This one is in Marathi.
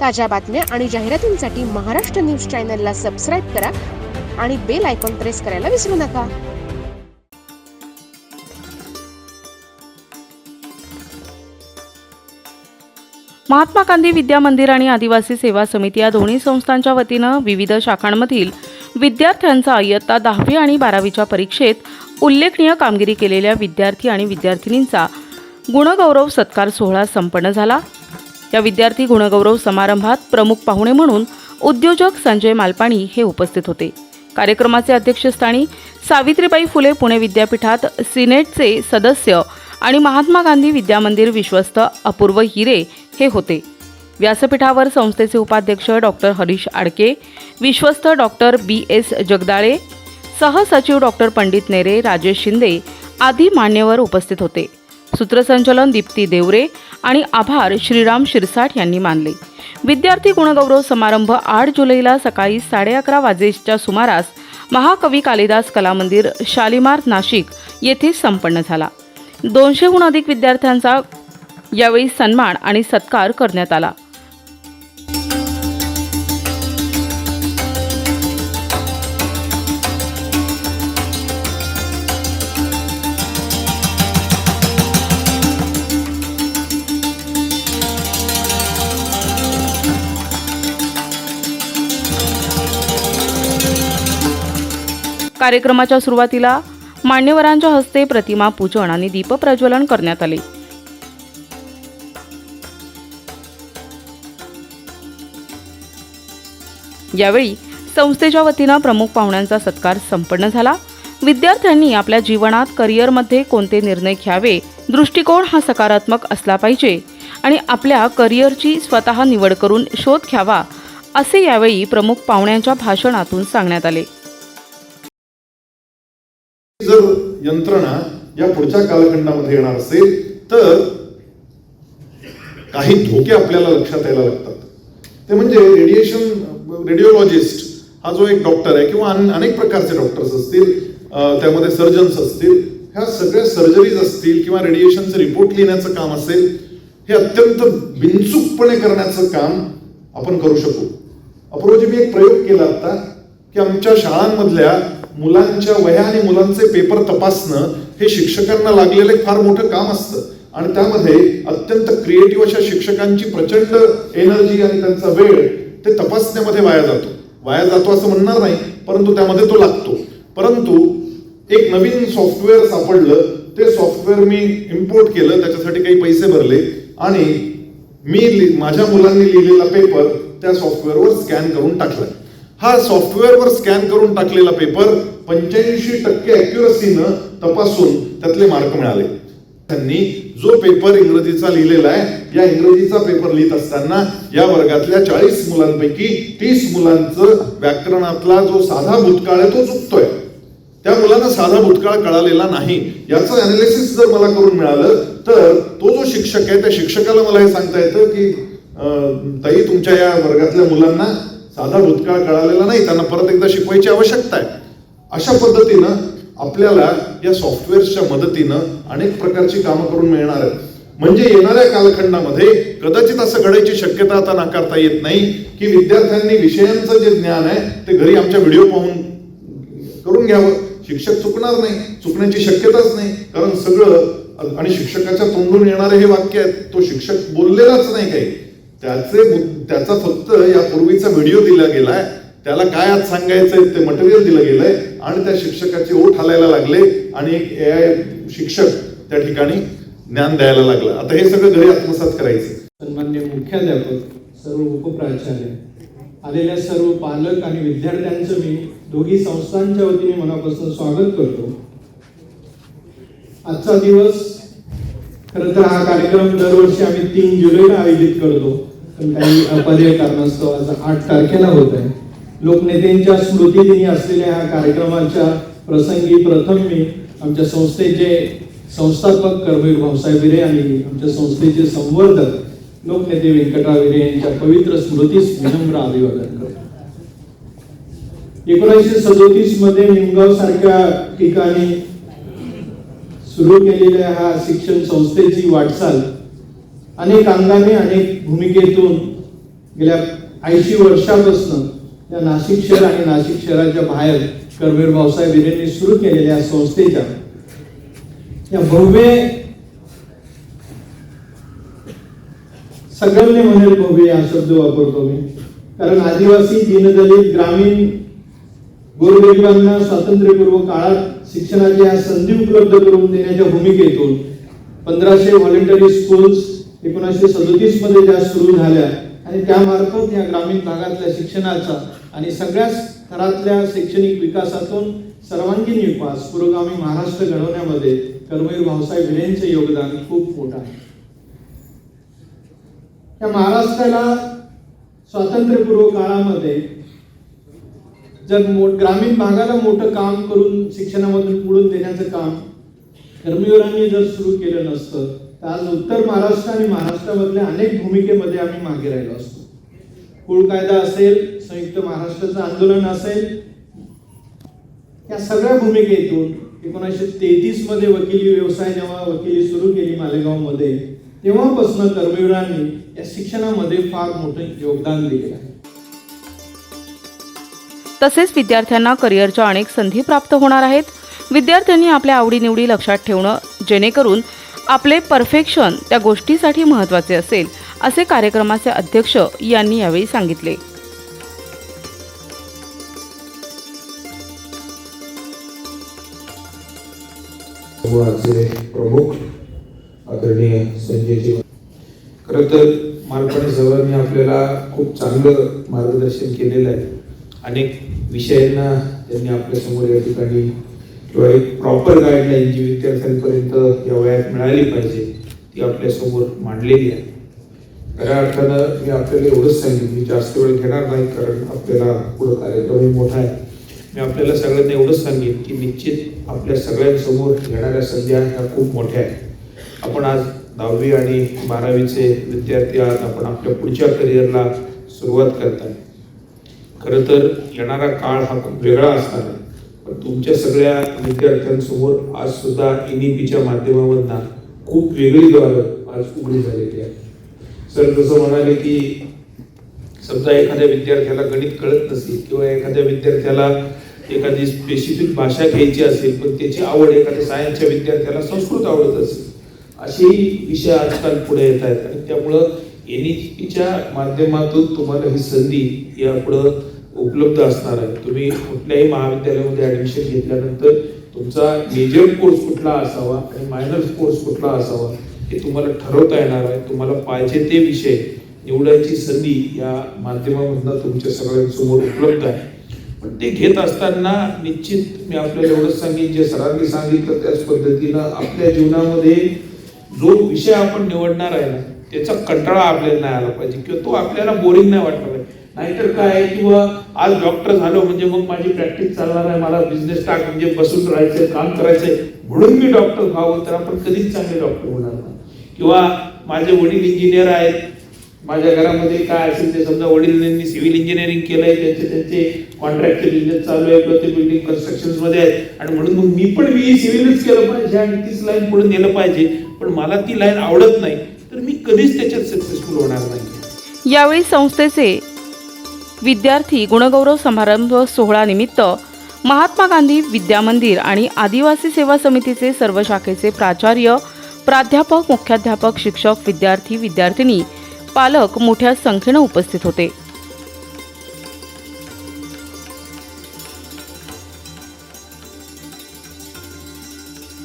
ताज्या बातम्या आणि जाहिरातींसाठी महाराष्ट्र न्यूज चॅनलला सबस्क्राईब करा आणि बेल आयकॉन प्रेस करायला विसरू नका. महात्मा गांधी विद्या मंदिर आणि आदिवासी सेवा समिती या दोन्ही संस्थांच्या वतीनं विविध शाखांमधील विद्यार्थ्यांचा इयत्ता दहावी आणि बारावीच्या परीक्षेत उल्लेखनीय कामगिरी केलेल्या विद्यार्थी आणि विद्यार्थिनींचा गुणगौरव सत्कार सोहळा संपन्न झाला. या विद्यार्थी गुणगौरव समारंभात प्रमुख पाहुणे म्हणून उद्योजक संजय मालपाणी हे उपस्थित होते. कार्यक्रमाचे अध्यक्षस्थानी सावित्रीबाई फुले पुणे विद्यापीठात सिनेटचे सदस्य आणि महात्मा गांधी विद्यामंदिर विश्वस्त अपूर्व हिरे हे होते. व्यासपीठावर संस्थेचे उपाध्यक्ष डॉक्टर हरीश आडके विश्वस्त डॉक्टर बी एस जगदाळे सहसचिव डॉक्टर पंडित नेरे राजेश शिंदे आदी मान्यवर उपस्थित होते. सूत्रसंचलन दीप्ती देवरे आणि आभार श्रीराम शिरसाठ यांनी मानले. विद्यार्थी गुणगौरव समारंभ आठ जुलैला सकाळी साडे अकरा वाजेच्या सुमारास महाकवी कालिदास कलामंदिर शालिमार नाशिक येथे संपन्न झाला. दोनशेहून अधिक विद्यार्थ्यांचा यावेळी सन्मान आणि सत्कार करण्यात आला. कार्यक्रमाच्या सुरुवातीला मान्यवरांच्या हस्ते प्रतिमा पूजन आणि दीपप्रज्वलन करण्यात आले. यावेळी संस्थेच्या वतीनं प्रमुख पाहुण्यांचा सत्कार संपन्न झाला. विद्यार्थ्यांनी आपल्या जीवनात करिअरमध्ये कोणते निर्णय घ्यावे दृष्टिकोन हा सकारात्मक असला पाहिजे आणि आपल्या करिअरची स्वतः निवड करून शोध घ्यावा असे यावेळी प्रमुख पाहुण्यांच्या भाषणातून सांगण्यात आले. यंत्रणा या पुढच्या कालखंडामध्ये येणार असेल तर काही धोके आपल्याला लक्षात यायला लागतात. ते म्हणजे रेडिएशन रेडिओलॉजिस्ट हा जो एक डॉक्टर आहे किंवा अनेक प्रकारचे डॉक्टर्स असतील त्यामध्ये सर्जन्स असतील ह्या सगळ्या सर्जरीज असतील किंवा रेडिएशनचे रिपोर्ट लिहिण्याचं काम असेल हे अत्यंत बिनचूकपणे करण्याचं काम आपण करू शकू. अपूर्वजी मी एक प्रयोग केला आता की आमच्या शाळांमधल्या मुलांच्या वह्या आणि मुलांचे पेपर तपासणं हे शिक्षकांना लागलेलं एक फार मोठं काम असतं. आणि त्यामध्ये अत्यंत क्रिएटिव्ह अशा शिक्षकांची प्रचंड एनर्जी आणि त्यांचा वेळ ते तपासण्यामध्ये वाया जातो. वाया जातो असं म्हणणार नाही परंतु त्यामध्ये तो लागतो. परंतु एक नवीन सॉफ्टवेअर सापडलं ते सॉफ्टवेअर मी इम्पोर्ट केलं त्याच्यासाठी काही पैसे भरले आणि मी लि- माझ्या मुलांनी लिहिलेला पेपर त्या सॉफ्टवेअरवर स्कॅन करून टाकला. हा सॉफ्टवेअरवर स्कॅन करून टाकलेला पेपर पंच्याऐंशी टक्के अॅक्युरसीनं तपासून त्यातले मार्क मिळाले. त्यांनी जो पेपर इंग्रजीचा लिहिलेला आहे या इंग्रजीचा पेपर लिहित असताना या वर्गातल्या चाळीस मुलांपैकी तीस मुलांचं व्याकरणातला जो साधा भूतकाळ आहे तो चुकतोय. त्या मुलांना साधा भूतकाळ कळालेला नाही. याचं अनालिसिस जर मला करून मिळालं तर तो जो शिक्षक आहे त्या शिक्षकाला मला हे सांगता येतं की ताई तुमच्या या वर्गातल्या मुलांना साधा भूतकाळ कळालेला नाही त्यांना परत एकदा शिकवायची आवश्यकता आहे. अशा पद्धतीनं आपल्याला या सॉफ्टवेअर्सच्या मदतीनं अनेक प्रकारची कामं करून मिळणार आहेत. म्हणजे येणाऱ्या कालखंडामध्ये कदाचित असं घडायची शक्यता आता नाकारता येत नाही की विद्यार्थ्यांनी विषयांचं जे ज्ञान आहे ते घरी आमच्या व्हिडिओ पाहून करून घ्यावं. शिक्षक चुकणार नाही चुकण्याची शक्यताच नाही कारण सगळं आणि शिक्षकाच्या तोंडून येणारे हे वाक्य आहेत तो शिक्षक बोललेलाच नाही काही. त्याचे त्याचा फक्त या पूर्वीचा व्हिडिओ दिला गेलाय. त्याला काय आज सांगायचंय ते मटेरियल दिलं गेलंय. आणि त्या शिक्षकाचे ओठ हालायला लागले. आणि एक ए आय शिक्षक त्या ठिकाणी ज्ञान द्यायला लागलं. आता हे सगळं घरी आत्मसात करायचं. सन्मान्य मुख्याध्यापक सर्व उपप्राचार्य आलेल्या सर्व पालक आणि विद्यार्थ्यांचं मी दोघी संस्थांच्या वतीने मनापासून स्वागत करतो. आजचा दिवस खरं तर हा कार्यक्रम दरवर्षी आम्ही तीन जुलैला आयोजित करतो. पण काही अपर्याय कारणास्तव आज आठ तारखेला होत आहे. लोकनेत्यांच्या स्मृतिदिनी असलेल्या ह्या कार्यक्रमाच्या प्रसंगी प्रथम मी आमच्या संस्थेचे संस्थापक कर्मवीर भाऊसाहेब विरे आणि आमच्या संस्थेचे संवर्धक लोकनेते व्यंकटराव विरे यांच्या पवित्र स्मृतीस विनम्र अभिवादन करतो. एकोणीसशे सदोतीसमध्ये निमगाव सारख्या ठिकाणी सुरू केलेल्या ह्या शिक्षण संस्थेची वाटचाल अनेक अंगाने अनेक भूमिकेतून गेल्या ऐंशी वर्षापासून या नाशिक शहर आणि नाशिक शहराच्या बाहेर करवीर भाऊसाहेब हिरेंनी सुरू केलेल्या संस्थेच्या या भव्य सगळ्यांनी म्हणेल भव्य हा शब्द वापरतो मी. कारण आदिवासी दिनदलित ग्रामीण गोरगरिबांना स्वातंत्र्यपूर्व काळात शिक्षणाची ह्या संधी उपलब्ध करून देण्याच्या भूमिकेतून पंधराशे व्हॉलेंटरी स्कूल्स एकोणीसशे सदोतीसमध्ये ज्या सुरू झाल्या आणि त्यामार्फत या ग्रामीण भागातल्या शिक्षणाचा आणि सगळ्या स्तरातल्या शैक्षणिक विकासातून सर्वांगीण विकास पुरोगामी महाराष्ट्र घडवण्यामध्ये कर्मवीर भाऊसाहेब हिरेंचे योगदान खूप मोठं आहे. या महाराष्ट्राला स्वातंत्र्यपूर्व काळामध्ये जर मो ग्रामीण भागाला मोठं काम करून शिक्षणामधून पुढून देण्याचं काम कर्मवीरांनी जर सुरू केलं नसतं तर आज उत्तर महाराष्ट्र आणि महाराष्ट्रामधल्या अनेक भूमिकेमध्ये आम्ही मागे राहिलो असतो. कुळ कायदा असेल संयुक्त महाराष्ट्राचं आंदोलन असेल या सगळ्या भूमिकेतून एकोणीसशे तेहतीसमध्ये वकिली व्यवसाय जेव्हा वकिली सुरू केली मालेगावमध्ये तेव्हापासून कर्मवीरांनी या शिक्षणामध्ये फार मोठं योगदान दिलेलं आहे. तसेच विद्यार्थ्यांना करिअरच्या अनेक संधी प्राप्त होणार आहेत. विद्यार्थ्यांनी आपल्या आवडीनिवडी लक्षात ठेवणं जेणेकरून आपले परफेक्शन त्या गोष्टीसाठी महत्त्वाचे असेल असे कार्यक्रमाचे अध्यक्ष यांनी यावेळी सांगितले. प्रमुख आदरणीय संजयजी खरं तर मालपाणी सरांनी आपल्याला खूप चांगलं मार्गदर्शन केलेलं आहे. अनेक विषयांना त्यांनी आपल्यासमोर या ठिकाणी किंवा एक प्रॉपर गाईडलाईन जी विद्यार्थ्यांपर्यंत या वयात मिळाली पाहिजे ती आपल्यासमोर मांडलेली आहे. खऱ्या अर्थानं मी आपल्याला एवढंच सांगेन मी जास्त वेळ घेणार नाही कारण आपल्याला पुढं कार्यक्रमही मोठा आहे. मी आपल्याला सगळ्यांना एवढंच सांगेन की निश्चित आपल्या सगळ्यांसमोर घेणाऱ्या संध्या ह्या खूप मोठ्या आहेत. आपण आज दहावी आणि बारावीचे विद्यार्थी आहात आपण आपल्या पुढच्या करिअरला सुरुवात करताय. खरं तर येणारा काळ हा खूप वेगळा असणार. आहे पण तुमच्या सगळ्या विद्यार्थ्यांसमोर आज सुद्धा एन ई पीच्या माध्यमामधनं खूप वेगळी द्वारं आज उघडी झालेली आहे सर जसं म्हणाले की समजा एखाद्या विद्यार्थ्याला गणित कळत नसेल किंवा एखाद्या विद्यार्थ्याला एखादी स्पेसिफिक भाषा घ्यायची असेल पण त्याची आवड एखाद्या सायन्सच्या विद्यार्थ्याला संस्कृत आवडत असेल असेही विषय आजकाल पुढे येत आहेत. आणि त्यामुळं एन पीच्या माध्यमातून तुम्हाला ही संधी यापुढं उपलब्ध असणार आहे. तुम्ही कुठल्याही महाविद्यालयामध्ये ऍडमिशन घेतल्यानंतर तुमचा मेजर कोर्स कुठला असावा आणि मायनर कोर्स कुठला असावा हे तुम्हाला ठरवता येणार आहे. तुम्हाला पाहिजे ते विषय निवडायची संधी या माध्यमामधनं तुमच्या सगळ्यांसमोर उपलब्ध आहे. पण ते घेत असताना निश्चित मी आपल्याला एवढंच सांगेन जे सरांनी सांगितलं त्याच पद्धतीनं आपल्या जीवनामध्ये जो विषय आपण निवडणार आहे ना त्याचा कंटाळा आपल्याला नाही आला पाहिजे किंवा तो आपल्याला बोरिंग नाही वाटला पाहिजे. नाहीतर काय आहे किंवा आज डॉक्टर झालो म्हणजे मग माझी प्रॅक्टिस चालणार आहे मला बिझनेस स्टार्ट म्हणजे बसून राहायचंय काम करायचंय. म्हणून मी डॉक्टर व्हावं तर आपण कधीच चांगले डॉक्टर होणार नाही. किंवा माझे वडील इंजिनियर आहेत. माझ्या घरामध्ये काय असेल ते समजा वडिलांनी सिव्हिल इंजिनिअरिंग केलंय त्यांचे त्यांचे कॉन्ट्रॅक्टचे बिझनेस चालू आहे किंवा ते बिल्डिंग कन्स्ट्रक्शनमध्ये आहेत. आणि म्हणून मग मी पण मी सिव्हिलच केलं पाहिजे आणि तीच लाईन पुढे नेलं पाहिजे. पण मला ती लाईन आवडत नाही. तर मी कधीच त्याच्यात सक्सेसफुल होणार नाही यावेळी संस्थेचे विद्यार्थी गुणगौरव समारंभ सोहळानिमित्त महात्मा गांधी विद्या मंदिर आणि आदिवासी सेवा समितीचे सर्व शाखेचे प्राचार्य प्राध्यापक मुख्याध्यापक शिक्षक विद्यार्थी विद्यार्थिनी पालक मोठ्या संख्येनं उपस्थित होते.